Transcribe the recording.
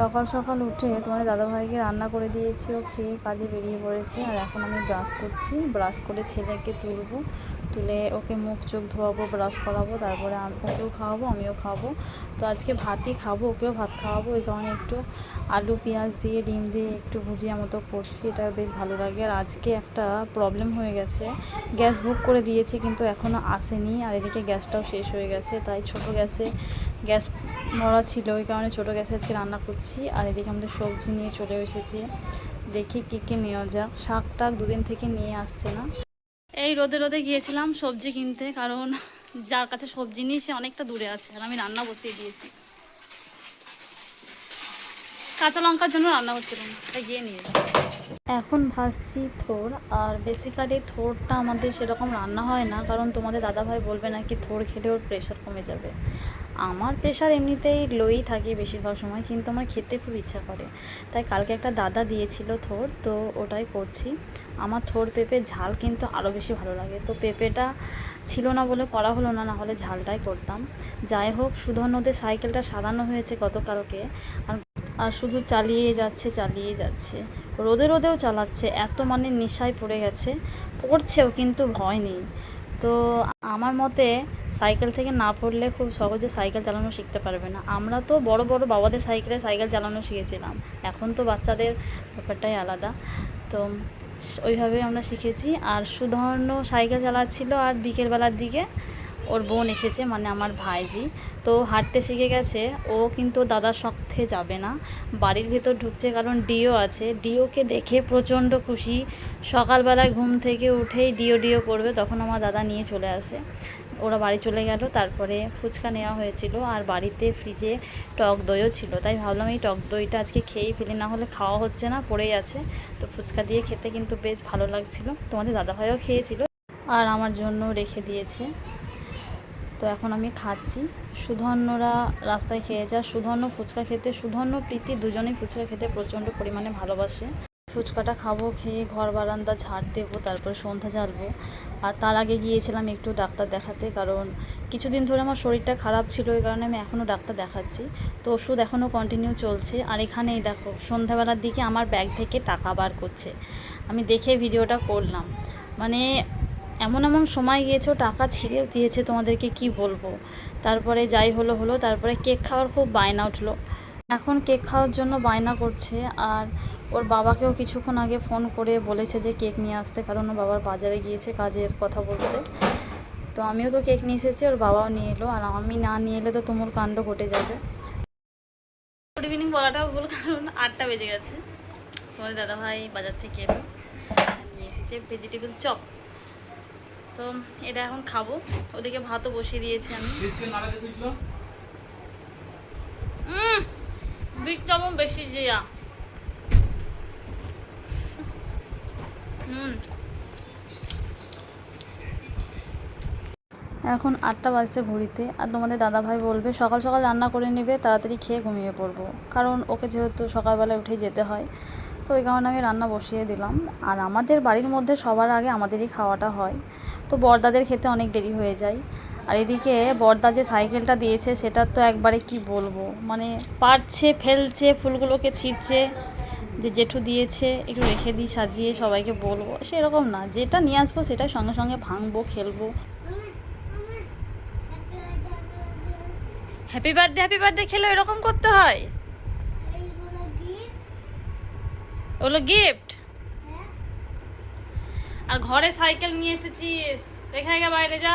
সকাল সকাল উঠে তোমাদের দাদাভাইকে রান্না করে দিয়েছি, ও খেয়ে কাজে বেরিয়ে পড়েছে। আর এখন আমি ব্রাশ করছি। ব্রাশ করে ছেলেকে তুলবো। তুলে ওকে মুখ, চোখ ধোয়াবো ব্রাশ করাবো, তারপরে ওকেও খাওয়াবো, আমিও খাব তো আজকে ভাতই খাব, ওকেও ভাত খাওয়াবো। এই কারণে একটু আলু, পেঁয়াজ দিয়ে, ডিম দিয়ে একটু ভুজিয়া মতো করছি, এটা বেশ ভালো লাগে। আর আজকে একটা প্রবলেম হয়ে গেছে। গ্যাস বুক করে দিয়েছি, কিন্তু এখনও আসেনি। আর এদিকে গ্যাসটাও শেষ হয়ে গেছে, তাই ছোট গ্যাসে গ্যাস মরা ছিল, ওই কারণে ছোটো গ্যাসে আজকে রান্না করছি। আর এদিকে আমাদের সবজি নিয়ে চলে এসেছি। দেখি কী কী নেওয়া যাক। শাক টাক দুদিন থেকে নিয়ে আসছে না। এই রোদে রোদে গিয়েছিলাম সবজি কিনতে, কারণ যার কাছে সবজি নিয়ে সে অনেকটা দূরে আছে আর আমি রান্না বসিয়ে দিয়েছি। কাঁচা লঙ্কার জন্য রান্না হচ্ছিল না তাই গিয়ে নিয়ে এখন ভাজছি থোর, আর বেসিক্যালি থোরটা আমাদের সেরকম রান্না হয় না, কারণ তোমাদের দাদাভাই বলবে না কি থোর খেলে ওর প্রেশার কমে যাবে। আমার প্রেশার এমনিতেই লোই থাকে বেশিরভাগ সময়, কিন্তু আমার খেতে খুব ইচ্ছা করে। তাই কালকে একটা দাদা দিয়েছিল থোর, তো ওটাই করছি। আমার থোর পেঁপে ঝাল কিন্তু আরও বেশি ভালো লাগে। তো পেঁপেটা ছিল না বলে করা হলো না না হলে ঝালটাই করতাম। যাই হোক, সুধন্যদের সাইকেলটা সারানো হয়েছে গতকালকে। আর আর শুধু চালিয়ে যাচ্ছে চালিয়ে যাচ্ছে। রোদে রোদেও চালাচ্ছে, এত মানে নেশায় পড়ে গেছে। পড়ছেও কিন্তু ভয় নেই। তো আমার মতে সাইকেল থেকে না পড়লে খুব সহজে সাইকেল চালানো শিখতে পারবে না। আমরা তো বড় বড় বাবাদের সাইকেলে সাইকেল চালানো শিখেছিলাম। এখন তো বাচ্চাদের ব্যাপারটাই আলাদা। তো ওইভাবে আমরা শিখেছি। আর সুধর্ণ সাইকেল চালাচ্ছিল আর বিকেলবেলার দিকে ওর বোন এসেছে মানে আমার ভাইজি। তো হাঁটতে শিখে গেছে, ও কিন্তু দাদার সাথে যাবে না। বাড়ির ভেতর ঢুকছে কারণ ডিও আছে। ডিওকে দেখে প্রচণ্ড খুশি। সকালবেলায় ঘুম থেকে উঠেই ডিও ডিও করবে, তখন আমার দাদা নিয়ে চলে আসে। ওরা বাড়ি চলে গেল, তারপরে ফুচকা নেওয়া হয়েছিল আর বাড়িতে ফ্রিজে টক দইও ছিল। তাই ভাবলাম এই টক দইটা আজকে খেয়েই ফেলি, না হলে খাওয়া হচ্ছে না, পড়েই আছে। তো ফুচকা দিয়ে খেতে কিন্তু বেশ ভালো লাগছিল। তোমাদের দাদাভাইও খেয়েছিল আর আমার জন্য রেখে দিয়েছে। তো এখন আমি খাচ্ছি। সুধন্যরা রাস্তায় খেয়ে যায়। সুধন্য ফুচকা খেতে, সুধন্য প্রীতি দুজনেই ফুচকা খেতে প্রচণ্ড পরিমাণে ভালোবাসে। ফুচকাটা খাব, খেয়ে ঘর বারান্দা ঝাড় দেবো, তারপরে সন্ধ্যা ঝাড়বো। আর তার আগে গিয়েছিলাম একটু ডাক্তার দেখাতে, কারণ কিছুদিন ধরে আমার শরীরটা খারাপ ছিল ওই কারণে আমি এখনও ডাক্তার দেখাচ্ছি। তো ওষুধ এখনও কন্টিনিউ চলছে। আর এখানেই দেখো, সন্ধ্যাবেলার দিকে আমার ব্যাগ থেকে টাকা বার করছে। আমি দেখে ভিডিওটা করলাম। মানে এমন এমন সময় গিয়েছে, টাকা ছিঁড়েও দিয়েছে তোমাদেরকে কি বলব? তারপরে যাই হলো হলো, তারপরে কেক খাওয়ার খুব বায়না উঠল। এখন কেক খাওয়ার জন্য বায়না করছে আর ওর বাবাকেও কিছুক্ষণ আগে ফোন করে বলেছে যে কেক নিয়ে আসতে কারণ ওর বাবার বাজারে গিয়েছে কাজের কথা বলতে। তো আমিও তো কেক নিয়ে এসেছি ওর বাবাও নিয়ে এলো আর আমি না নিয়ে এলে তো তুমুল কাণ্ড ঘটে যাবে। গুড ইভিনিং বলাটাও ভুল কারণ আটটা বেজে গেছে। তোমাদের দাদাভাই বাজার থেকে এলো নিয়ে এসেছে ভেজিটেবল চপ তো এটা এখন খাব ওদিকে ভাতও বসিয়ে দিয়েছি আমি। বেশি জিয়া এখন আটটা বাজছে ঘড়িতে, আর তোমাদের দাদাভাই বলবে, সকাল সকাল রান্না করে নেবে, তাড়াতাড়ি খেয়ে ঘুমিয়ে পড়ব। কারণ ওকে যেহেতু সকালবেলা উঠে যেতে হয়, তো ওই কারণে আমি রান্না বসিয়ে দিলাম। আর আমাদের বাড়ির মধ্যে সবার আগে আমাদেরই খাওয়াটা হয়। তো বড়দাদের খেতে অনেক দেরি হয়ে যায়। আর এদিকে বর্দা যে সাইকেলটা দিয়েছে সেটার তো একবারে কি বলব? মানে পারছে ফেলছে ফুলগুলোকে ছিঁড়ছে যে জেঠু দিয়েছে একটু রেখে দিই সাজিয়ে সবাইকে বলব। সেরকম না যেটা নিয়ে আসব সেটা সঙ্গে সঙ্গে ভাঙবো খেলব। হ্যাপি বার্থডে হ্যাপি বার্থডে খেলে এরকম করতে হয়? ওগুলো গিফট আর ঘরে সাইকেল নিয়ে এসেছিস রেখে বাইরে যা।